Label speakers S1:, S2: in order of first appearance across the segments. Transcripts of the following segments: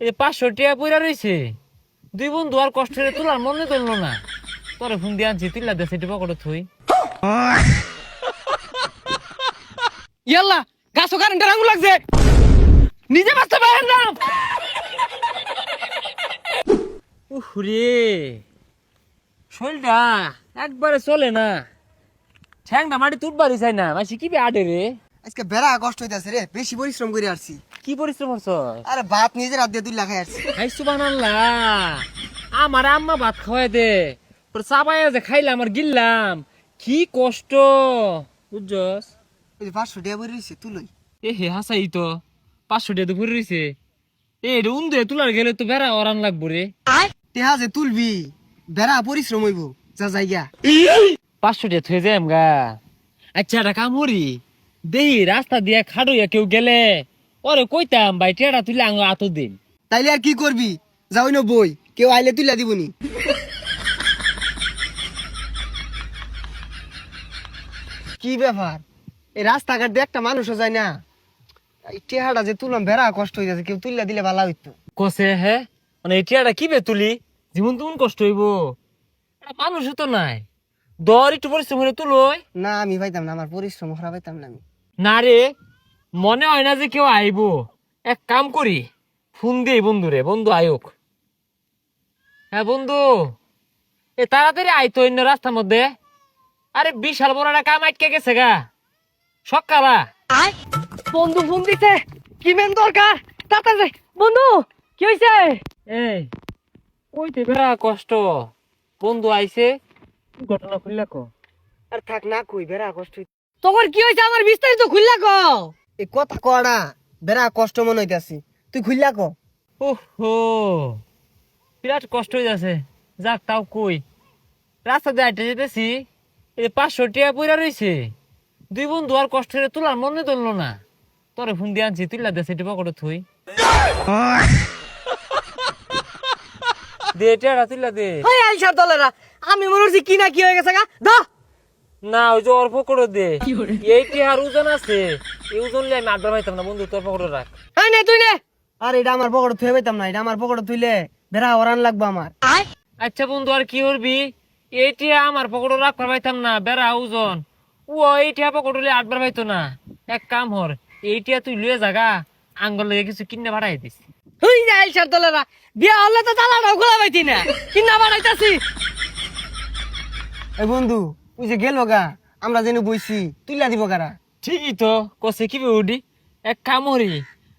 S1: এই পাঁচশো টিয়া পইরা রয়েছে দুই বন্ধু আর কষ্টের তোলার মনে তুললো না। পরে ফোন দিয়ে আনছি, তুইলা দে, সেটি পকেটে থুই।
S2: ইয়াল্লা গাছও কারেন্টের আঙুল লাগছে। নিজে বাঁচতে পারেন না।
S1: উহরে শরীরটা একবারে চলে না। ঠ্যাংটা মাটি তুটবারই চাই না। মাসি, কি আডে রে?
S3: আজকে বেড়া কষ্ট হইতাছে রে, বেশি পরিশ্রম করে আসছি।
S1: কি পরিশ্রম করছ?
S3: আরে বাপ নিজের হাত দিয়ে দুই লাখাই আসছি।
S1: খাই সুবান আমার আম্মা ভাত খাওয়াই দে। তোর চাবাই যে খাইলাম আর গিললাম। কি কষ্ট। বুঝছস?
S3: ওই পাঁচশো টাকা বই রয়েছে তুলই।
S1: এ হে হাসাই তো পাঁচশো টাকা তো ভরে রয়েছে। এ এটা উন্দে তুলার গেলে তো বেড়া অরান লাগবো রে।
S3: টেহা যে তুলবি বেড়া পরিশ্রম হইব যা জায়গা।
S1: পাঁচশো টাকা থয়ে যাই গা আচ্ছা একটা কাম করি। দেহি রাস্তা দিয়ে খাড়ইয়া কেউ গেলে ওরে কইতাম ভাই টেটা তুলে আঙ আতো দিন
S3: তাইলে আর কি করবি? যাওই না বই কেউ আইলে তুইলা দিবনি। কি ব্যাপার? এই রাস্তাঘাট দিয়ে একটা মানুষও যায় না। এই টেহাটা যে তুললাম বেড়া কষ্ট হয়ে যাচ্ছে কেউ তুইলা দিলে ভালো হইতো।
S1: কসে হে? মানে এই টেয়াটা কি বে তুলি? জীবন তুমন কষ্ট হইব। মানুষও তো নাই। দর একটু পরিশ্রম করে তুলই।
S3: না আমি পাইতাম না আমার পরিশ্রম করা পাইতাম না আমি।
S1: না রে মনে হয় না যে কেউ আইব। এক কাম করি ফোন দিই বন্ধু রে বন্ধু আয়োক। হ্যাঁ বন্ধু। এ তাড়াতাড়ি আইতো অন্য রাস্তার মধ্যে। আরে বিশাল বড় একটা কাম আটকে গেছে গা। সকালা
S2: বন্ধু ফোন দিছে। কি মেন দরকার? তাড়াতাড়ি বন্ধু কি হইছে?
S1: এই কইতে বেড়া কষ্ট। বন্ধু আইছে। ঘটনা খুললা কো
S3: আর থাক না কই বেড়া কষ্ট
S2: তোর কি হইছে? আমার বিস্তারিত খুললা কও।
S3: এই কথা কড়া বেড়া কষ্ট মনে হইতাছি। তুই খুললা ক।
S1: ওহো বিরাট কষ্ট যাক তাও কই। রাস্তা দিয়ে যেতেছি এই পাঁচশো টিয়া পইরা রয়েছে দুই বন্ধু আর কষ্ট করে তোলার মনে তুললো না। তোরে ফোন দিয়ে আনছি তুইলা দে সেটি পকেটে থুই। দে টিয়াটা তুইলা দে।
S2: ওই আইসার দলেরা আমি মনে হচ্ছি কি না কি হয়ে গেছে গা। দা
S1: না ওই যে ওর পকেটে দে। এই টিয়ার ওজন আছে। এই ওজন নিয়ে আমি আড্ডা পাইতাম না বন্ধু তোর পকেটে রাখ।
S2: এই নে তুই নে।
S3: আর এটা আমার পকেটে থুয়ে পাইতাম না এটা আমার পকেটে তুইলে বেড়া ওরান লাগবে আমার।
S1: আচ্ছা বন্ধু আর কি করবি? এইটা আমার পকেটে রাখবার পাইতাম না বেড়া ওজন। ও এইটা পকেটে আটবার পাইতো না। এক কাম হর এইটা তুই লুয়ে জাগা আঙ্গল লেগে কিছু কিনে বাড়াই দিস।
S2: তুই যা আইসার দলেরা বিয়া হলে তো তালাটাও খোলা পাইতি না। কি না বানাইতাছি
S3: এই বন্ধু তুই যে গেল গা আমরা যেন বইছি তুইলা দিব কারা?
S1: ঠিকই তো কসে কি উডি? এক কাম হরি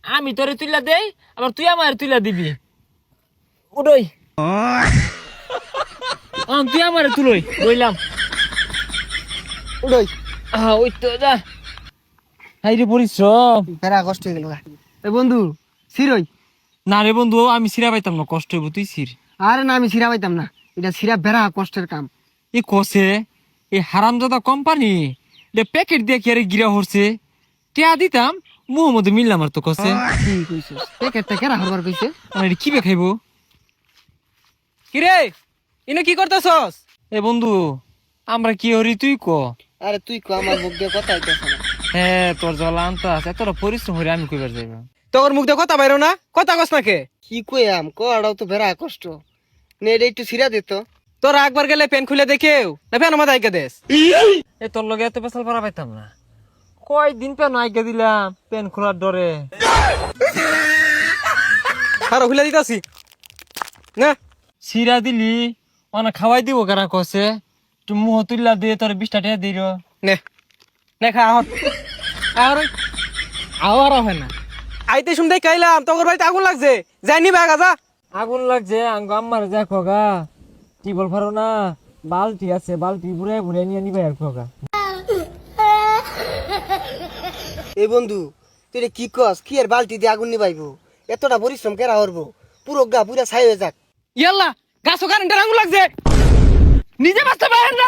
S1: আমি তোরে তুইলা দেই আবার তুই আমার তুইলা দিবি। উডই। তুই আমার তুলই বইলাম।
S3: উড়ই।
S1: আহ ওই তো যা। হাই রে পরিশ্রম।
S3: বেড়া কষ্ট হয়ে গেল গা। এই বন্ধু সিরই
S1: না রে বন্ধু আমি সিরা পাইতাম না কষ্ট হইব তুই সির।
S3: আরে না আমি সিরা পাইতাম না এটা সিরা বেড়া কষ্টের কাম।
S1: এই কসে? এই হারামজাদা কোম্পানি এটা প্যাকেট দিয়ে কি আরে গিরা হরছে? টিয়া দিতাম মুহ মধ্যে মিললাম আর তো কসে
S3: কি কইছিস প্যাকেটটা কেরা হরবার কইছে?
S1: আর এটা কি বে খাইবো?
S2: কি রে ইনো কি করতেছস?
S1: এ বন্ধু আমরা কি হরি তুই ক?
S3: আরে তুই কো আমার মুখ দিয়ে কথা হইতেছে না।
S1: হ্যাঁ তোর জল আনতে আছে তোর পরিশ্রম হরে আমি কইবার যাইব।
S2: তোর মুখ দিয়ে কথা বাইরো না কথা কস না কে
S3: কি কইয়াম কড়াও তো বেড়া কষ্ট। নে এটা একটু সিরা দিত
S2: তোর একবার গেলে পেন খুলে দেখেও না পেন আমার আইকে দেস।
S1: এ তোর লগে এত পেশাল পারা পাইতাম না। কয় দিন পেন আইকে দিলাম পেন খোলার ডরে
S2: আর খুলে দিতাছি। না।
S1: সিরা দিলি অনেক খাওয়াই দিব কারা কসে তুই মুহ তুললা দিয়ে তোর বিশটা টাকা দিল
S2: নে। নে খা আহর।
S1: আওয়ার হয় না।
S2: আইতে শুনতে কাইলাম তোর বাড়িতে আগুন লাগছে। যাই নিবে আগা যা
S1: আগুন লাগছে আঙ্গ আম্মার যা গা টিবল ফারো না? বালতি আছে বালতি বুড়ে বুড়ে নিয়ে নিবে আর কোকা
S3: এই বন্ধু তুই কি কস? কি আর বালতি দিয়ে আগুন নিবাইবো এতটা পরিশ্রম কেরা হরবো পুরো গা পুরা ছাই হয়ে যাক।
S2: ইয়াল্লা গাছও কারেন্টের আঙুল লাগছে। নিজে বাঁচতে পারেন না।